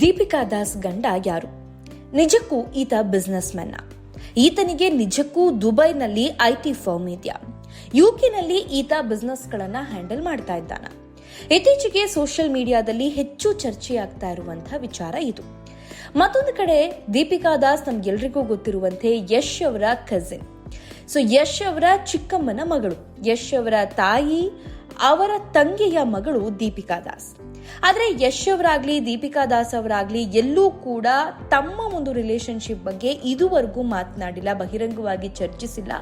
ದೀಪಿಕಾ ದಾಸ್ ಗಂಡ ಯಾರು? ನಿಜಕ್ಕೂ ಈತ ಬಿಸ್ನೆಸ್ ಮೆನ್ನ ಈತನಿಗೆ ನಿಜಕ್ಕೂ ದುಬೈನಲ್ಲಿ ಐಟಿ ಫರ್ಮ್ ಇದೆಯಾ? ಯುಕೆನಲ್ಲಿ ಈತ ಬಿಸ್ನೆಸ್ಗಳನ್ನ ಹ್ಯಾಂಡಲ್ ಮಾಡ್ತಾ ಇದ್ದಾನ. ಇತ್ತೀಚೆಗೆ ಸೋಷಿಯಲ್ ಮೀಡಿಯಾದಲ್ಲಿ ಹೆಚ್ಚು ಚರ್ಚೆಯಾಗ್ತಾ ಇರುವಂತಹ ವಿಚಾರ ಇದು. ಮತ್ತೊಂದು ಕಡೆ, ದೀಪಿಕಾ ದಾಸ್ ನಮ್ಗೆಲ್ರಿಗೂ ಗೊತ್ತಿರುವಂತೆ ಯಶ್ ಅವರ ಕಸಿನ್ ಸೊ ಯಶ್ ಅವರ ಚಿಕ್ಕಮ್ಮನ ಮಗಳು. ಯಶ್ ಅವರ ತಾಯಿ ಅವರ ತಂಗಿಯ ಮಗಳು ದೀಪಿಕಾ ದಾಸ್ ಆದರೆ ಯಶ್ ಅವರಾಗ್ಲಿ ದೀಪಿಕಾ ದಾಸ್ ಅವರಾಗ್ಲಿ ಎಲ್ಲೂ ಕೂಡ ತಮ್ಮ ಒಂದು ರಿಲೇಶನ್ಶಿಪ್ ಬಗ್ಗೆ ಇದುವರೆಗೂ ಮಾತನಾಡಿಲ್ಲ, ಬಹಿರಂಗವಾಗಿ ಚರ್ಚಿಸಿಲ್ಲ.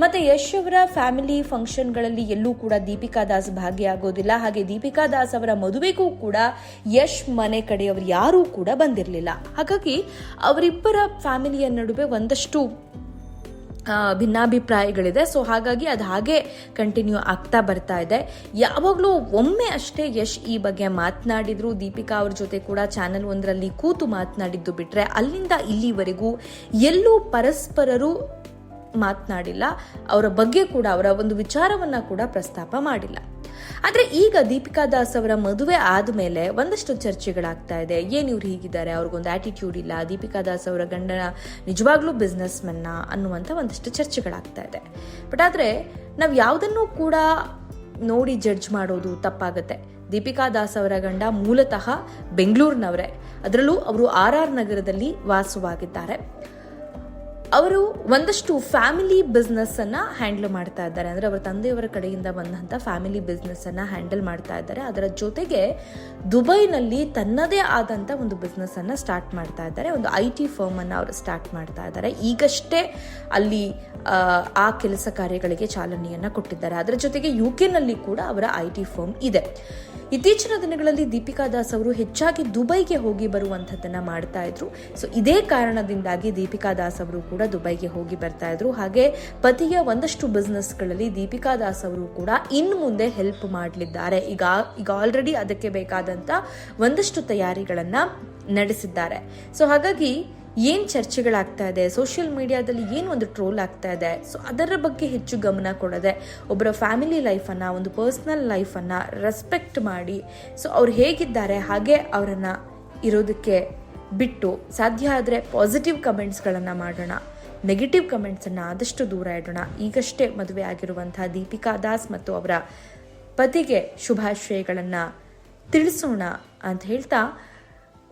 ಮತ್ತೆ ಯಶ್ ಅವರ ಫ್ಯಾಮಿಲಿ ಫಂಕ್ಷನ್ಗಳಲ್ಲಿ ಎಲ್ಲೂ ಕೂಡ ದೀಪಿಕಾ ದಾಸ್ ಭಾಗಿಯಾಗೋದಿಲ್ಲ. ಹಾಗೆ ದೀಪಿಕಾ ದಾಸ್ ಅವರ ಮದುವೆಗೂ ಕೂಡ ಯಶ್ ಮನೆ ಕಡೆಯವರು ಯಾರೂ ಕೂಡ ಬಂದಿರಲಿಲ್ಲ. ಹಾಗಾಗಿ ಅವರಿಬ್ಬರ ಫ್ಯಾಮಿಲಿಯ ನಡುವೆ ಒಂದಷ್ಟು ಭಿನ್ನಾಭಿಪ್ರಾಯಗಳಿದೆ. ಸೊ ಹಾಗಾಗಿ ಅದು ಹಾಗೆ ಕಂಟಿನ್ಯೂ ಆಗ್ತಾ ಬರ್ತಾ ಇದೆ. ಯಾವಾಗಲೂ ಒಮ್ಮೆ ಅಷ್ಟೇ ಯಶ್ ಈ ಬಗ್ಗೆ ಮಾತನಾಡಿದ್ರು. ದೀಪಿಕಾ ಅವ್ರ ಜೊತೆ ಕೂಡ ಚಾನೆಲ್ ಒಂದರಲ್ಲಿ ಕೂತು ಮಾತನಾಡಿದ್ದು ಬಿಟ್ಟರೆ ಅಲ್ಲಿಂದ ಇಲ್ಲಿವರೆಗೂ ಎಲ್ಲೂ ಪರಸ್ಪರರು ಮಾತನಾಡಿಲ್ಲ. ಅವರ ಬಗ್ಗೆ ಕೂಡ, ಅವರ ಒಂದು ವಿಚಾರವನ್ನು ಕೂಡ ಪ್ರಸ್ತಾಪ ಮಾಡಿಲ್ಲ. ಆದ್ರೆ ಈಗ ದೀಪಿಕಾ ದಾಸ್ ಅವರ ಮದುವೆ ಆದ್ಮೇಲೆ ಒಂದಷ್ಟು ಚರ್ಚೆಗಳಾಗ್ತಾ ಇದೆ. ಏನ್ ಇವ್ರು ಹೀಗಿದ್ದಾರೆ? ಅವ್ರಿಗೊಂದು ಆಟಿಟ್ಯೂಡ್ ಇಲ್ಲ. ದೀಪಿಕಾ ದಾಸ್ ಅವರ ಗಂಡನ ನಿಜವಾಗ್ಲೂ ಬಿಸ್ನೆಸ್ ಮನ್ನ ಅನ್ನುವಂಥ ಒಂದಷ್ಟು ಚರ್ಚೆಗಳಾಗ್ತಾ ಇದೆ. ಬಟ್ ಆದ್ರೆ ನಾವು ಯಾವುದನ್ನು ಕೂಡ ನೋಡಿ ಜಡ್ಜ್ ಮಾಡೋದು ತಪ್ಪಾಗತ್ತೆ. ದೀಪಿಕಾ ದಾಸ್ ಅವರ ಗಂಡ ಮೂಲತಃ ಬೆಂಗಳೂರಿನವರೇ. ಅದರಲ್ಲೂ ಅವರು ಆರ್ ಆರ್ ನಗರದಲ್ಲಿ ವಾಸವಾಗಿದ್ದಾರೆ. ಅವರು ಒಂದಷ್ಟು ಫ್ಯಾಮಿಲಿ ಬಿಸ್ನೆಸ್ ಅನ್ನ ಹ್ಯಾಂಡಲ್ ಮಾಡ್ತಾ ಇದ್ದಾರೆ. ಅಂದ್ರೆ ಅವರ ತಂದೆಯವರ ಕಡೆಯಿಂದ ಬಂದಂತ ಫ್ಯಾಮಿಲಿ ಬಿಸ್ನೆಸ್ ಅನ್ನ ಹ್ಯಾಂಡಲ್ ಮಾಡ್ತಾ ಇದ್ದಾರೆ. ಅದರ ಜೊತೆಗೆ ದುಬೈನಲ್ಲಿ ತನ್ನದೇ ಆದಂತ ಒಂದು ಬಿಸ್ನೆಸ್ ಅನ್ನ ಸ್ಟಾರ್ಟ್ ಮಾಡ್ತಾ ಇದ್ದಾರೆ. ಒಂದು ಐ ಟಿ ಫರ್ಮ್ ಅನ್ನ ಅವರು ಸ್ಟಾರ್ಟ್ ಮಾಡ್ತಾ ಇದ್ದಾರೆ. ಈಗಷ್ಟೇ ಅಲ್ಲಿ ಆ, ಕೆಲಸ ಕಾರ್ಯಗಳಿಗೆ ಚಾಲನೆಯನ್ನ ಕೊಟ್ಟಿದ್ದಾರೆ. ಅದರ ಜೊತೆಗೆ ಯು ಕೆನಲ್ಲಿ ಕೂಡ ಅವರ ಐ ಟಿ ಫರ್ಮ್ ಇದೆ. ಇತ್ತೀಚಿನ ದಿನಗಳಲ್ಲಿ ದೀಪಿಕಾ ದಾಸ್ ಅವರು ಹೆಚ್ಚಾಗಿ ದುಬೈಗೆ ಹೋಗಿ ಬರುವಂತದ್ದನ್ನ ಮಾಡ್ತಾ ಇದ್ರು. ಸೊ ಇದೇ ಕಾರಣದಿಂದಾಗಿ ದೀಪಿಕಾ ದಾಸ್ ಅವರು ದುಬೈಗೆ ಹೋಗಿ ಬರ್ತಾ ಇದ್ರು. ಹಾಗೆ ಪತಿಯ ಒಂದಷ್ಟು ಬಿಸ್ನೆಸ್ಗಳಲ್ಲಿ ದೀಪಿಕಾ ದಾಸ್ ಅವರು ಕೂಡ ಇನ್ನು ಮುಂದೆ ಹೆಲ್ಪ್ ಮಾಡಲಿದ್ದಾರೆ. ಈಗ ಈಗ ಆಲ್ರೆಡಿ ಅದಕ್ಕೆ ಬೇಕಾದಂತ ಒಂದಷ್ಟು ತಯಾರಿಗಳನ್ನ ನಡೆಸಿದ್ದಾರೆ. ಸೊ ಹಾಗಾಗಿ ಏನ್ ಚರ್ಚೆಗಳಾಗ್ತಾ ಇದೆ? ಸೋಷಿಯಲ್ ಮೀಡಿಯಾದಲ್ಲಿ ಏನು ಒಂದು ಟ್ರೋಲ್ ಆಗ್ತಾ ಇದೆ? ಸೊ ಅದರ ಬಗ್ಗೆ ಹೆಚ್ಚು ಗಮನ ಕೊಡದೆ ಒಬ್ಬರ ಫ್ಯಾಮಿಲಿ ಲೈಫನ್ನು ಒಂದು ಪರ್ಸ್ನಲ್ ಲೈಫನ್ನು ರೆಸ್ಪೆಕ್ಟ್ ಮಾಡಿ ಸೊ ಅವ್ರು ಹೇಗಿದ್ದಾರೆ? ಹಾಗೆ ಅವರನ್ನ ಇರೋದಕ್ಕೆ ಬಿಟ್ಟು ಸಾಧ್ಯ ಆದರೆ ಪಾಸಿಟಿವ್ ಕಮೆಂಟ್ಸ್ಗಳನ್ನು ಮಾಡೋಣ. ನೆಗೆಟಿವ್ ಕಮೆಂಟ್ಸನ್ನು ಆದಷ್ಟು ದೂರ ಇಡೋಣ. ಈಗಷ್ಟೇ ಮದುವೆ ಆಗಿರುವಂತಹ ದೀಪಿಕಾ ದಾಸ್ ಮತ್ತು ಅವರ ಪತಿಗೆ ಶುಭಾಶಯಗಳನ್ನು ತಿಳಿಸೋಣ ಅಂತ ಹೇಳ್ತಾ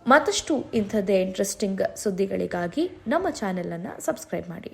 ಮತ್ತಷ್ಟು ಇಂಥದ್ದೇ ಇಂಟ್ರೆಸ್ಟಿಂಗ್ ಸುದ್ದಿಗಳಿಗಾಗಿ ನಮ್ಮ ಚಾನೆಲನ್ನು ಸಬ್ಸ್ಕ್ರೈಬ್ ಮಾಡಿ.